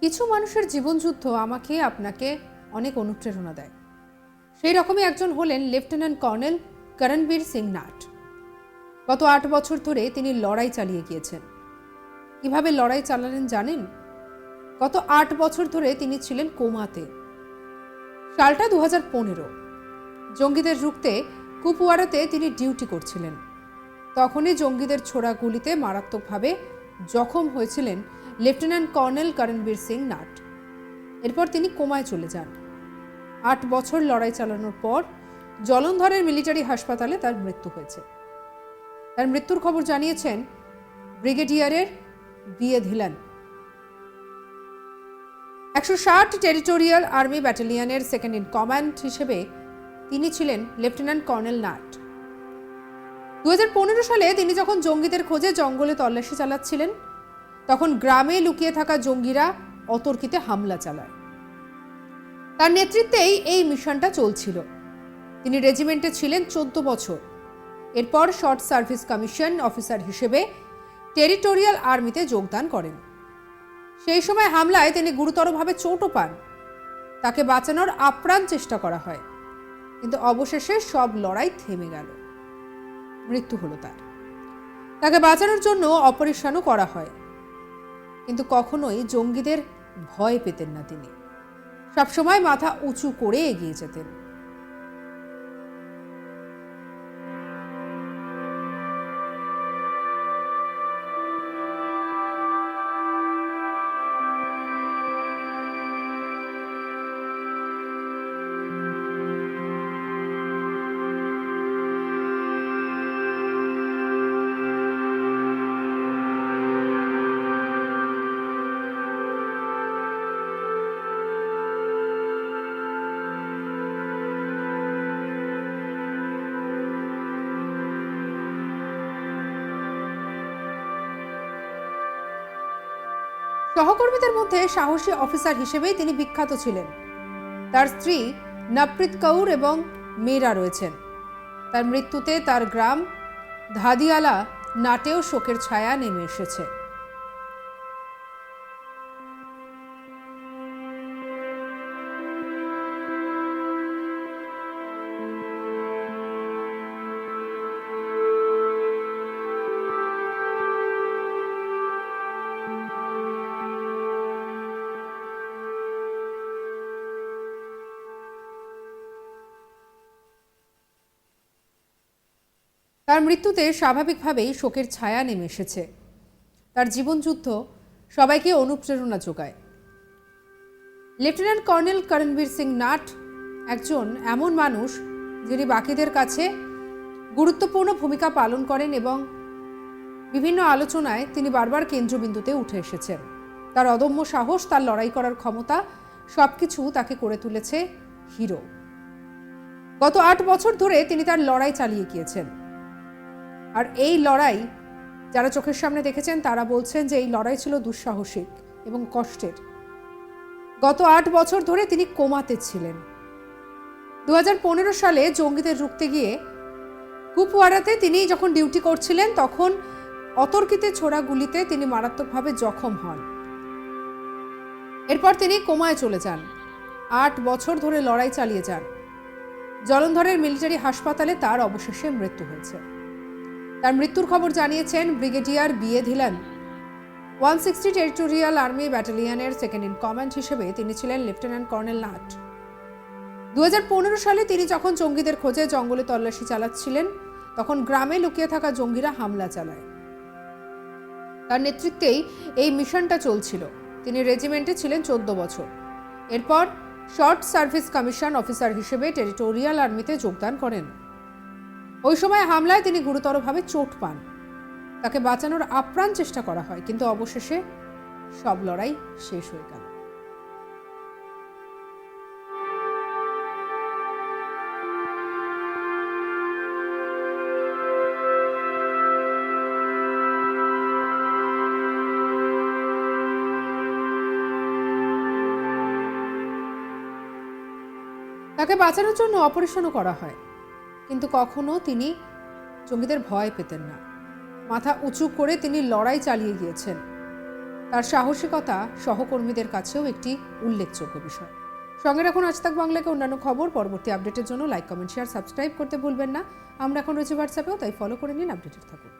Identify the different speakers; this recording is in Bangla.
Speaker 1: কিছু মানুষের জীবনযুদ্ধ আমাকে আপনাকে অনেক অনুপ্রেরণা দেয়। সেই রকমই একজন হলেন lieutenant colonel Karanbir Singh nut. গত আট বছর ধরে তিনি লড়াই চালিয়ে গিয়েছেন। কীভাবে লড়াই চালালেন জানেন? গত আট বছর ধরে তিনি ছিলেন কোমাতে। সালটা দু হাজার পনেরো। জঙ্গিদের রুখতে কুপওয়ারাতে তিনি ডিউটি করছিলেন। তখনই জঙ্গিদের ছোড়া গুলিতে মারাত্মকভাবে জখম হয়েছিলেন lieutenant colonel Karanbir Singh nut. এরপর তিনি কোমায় চলে যান। আট বছর লড়াই চালানোর পর জলন্ধরের মিলিটারি হাসপাতালে তার মৃত্যু হয়েছে। তার মৃত্যুর খবর জানিয়েছেন ব্রিগেডিয়ারের বিয়ে ধিলান। একশো ষাট টেরিটোরিয়াল আর্মি ব্যাটালিয়নের সেকেন্ড ইন কমান্ড হিসেবে তিনি ছিলেন লেফটেন্যান্ট কর্নেল নাট। দু হাজার পনেরো সালে তিনি যখন জঙ্গিদের খোঁজে জঙ্গলে তল্লাশি চালাচ্ছিলেন তখন গ্রামে লুকিয়ে থাকা জঙ্গিরা অতর্কিতে হামলা চালায়। তার নেতৃত্বেই এই মিশনটা চলছিল। তিনি রেজিমেন্টে ছিলেন চোদ্দ বছর। এরপর শর্ট সার্ভিস কমিশন অফিসার হিসেবে টেরিটোরিয়াল আর্মিতে যোগদান করেন। সেই সময় হামলায় তিনি গুরুতরভাবে চোটও পান। তাকে বাঁচানোর আপ্রাণ চেষ্টা করা হয়। কিন্তু অবশেষে সব লড়াই থেমে গেল। মৃত্যু হলো তার। তাকে বাঁচানোর জন্য অপারেশনও করা হয়। কিন্তু কখনোই জঙ্গিদের ভয় পেতেন না তিনি। সবসময় মাথা উঁচু করে এগিয়ে যেতেন। সহকর্মীদের মধ্যে সাহসী অফিসার হিসেবেই তিনি বিখ্যাত ছিলেন। তার স্ত্রী নপ্রীত কৌর এবং মেয়েরা রয়েছেন। তার মৃত্যুতে তার গ্রাম ধাদিয়ালা নাটেও শোকের ছায়া নেমে এসেছে। তার মৃত্যুতে স্বাভাবিকভাবেই শোকের ছায়া নেমে এসেছে। তার জীবনযুদ্ধ সবাইকে অনুপ্রেরণা যোগায়। Lieutenant colonel Karanbir Singh nut একজন এমন মানুষ যিনি বাকিদের কাছে গুরুত্বপূর্ণ ভূমিকা পালন করেন এবং বিভিন্ন আলোচনায় তিনি বারবার কেন্দ্রবিন্দুতে উঠে এসেছেন। তার অদম্য সাহস, তার লড়াই করার ক্ষমতা, সবকিছু তাকে করে তুলেছে হিরো। গত আট বছর ধরে তিনি তার লড়াই চালিয়ে গিয়েছেন। আর এই লড়াই যারা চোখের সামনে দেখেছেন, তারা বলছেন যে এই লড়াই ছিল দুঃসাহসিক এবং কষ্টের। গত আট বছর ধরে তিনি কোমাতে ছিলেন। দুহাজার পনেরো সালে জঙ্গিদের রুখতে গিয়ে কুপওয়ারাতে তিনি যখন ডিউটি করছিলেন, তখন অতর্কিতে ছোড়া গুলিতে তিনি মারাত্মকভাবে জখম হন। এরপর তিনি কোমায় চলে যান। আট বছর ধরে লড়াই চালিয়ে যান। জলন্ধরের মিলিটারি হাসপাতালে তার অবশেষে মৃত্যু হয়েছে। তার মৃত্যুর খবর জানিয়েছেন brigadier B Dhillon. One sixty territorial army ব্যাটালিয়নের second in command হিসেবে তিনি ছিলেন লেফটেন্যান্ট কর্নেল নাট। দুহাজার পনেরো সালে তিনি যখন জঙ্গিদের খোঁজে জঙ্গলে তল্লাশি চালাচ্ছিলেন, তখন গ্রামে লুকিয়ে থাকা জঙ্গিরা হামলা চালায়। তার নেতৃত্বেই এই মিশনটা চলছিল। তিনি রেজিমেন্টে ছিলেন চোদ্দ বছর। এরপর শর্ট সার্ভিস কমিশন অফিসার হিসেবে টেরিটোরিয়াল আর্মিতে যোগদান করেন। ওই সময় হামলায় তিনি গুরুতরভাবে চোট পান। তাকে বাঁচানোর আপ্রাণ চেষ্টা করা হয়, কিন্তু অবশেষে সব লড়াই শেষ হয়ে গেল। তাকে বাঁচানোর জন্য অপারেশনও করা হয়। কিন্তু কখনো তিনি জঙ্গিদের ভয় পেতেন না। মাথা উঁচু করে তিনি লড়াই চালিয়ে গিয়েছেন। তার সাহসিকতা সহকর্মীদের কাছেও একটি উল্লেখযোগ্য বিষয়। সঙ্গে রাখুন আজ তাক বাংলাকে অন্যান্য খবর। পরবর্তী আপডেটের জন্য লাইক, কমেন্ট শেয়ার সাবস্ক্রাইব করতে ভুলবেন না। আমরা এখন রয়েছে হোয়াটসঅ্যাপেও তাই ফলো করে নিন আপডেটেড থাকুন।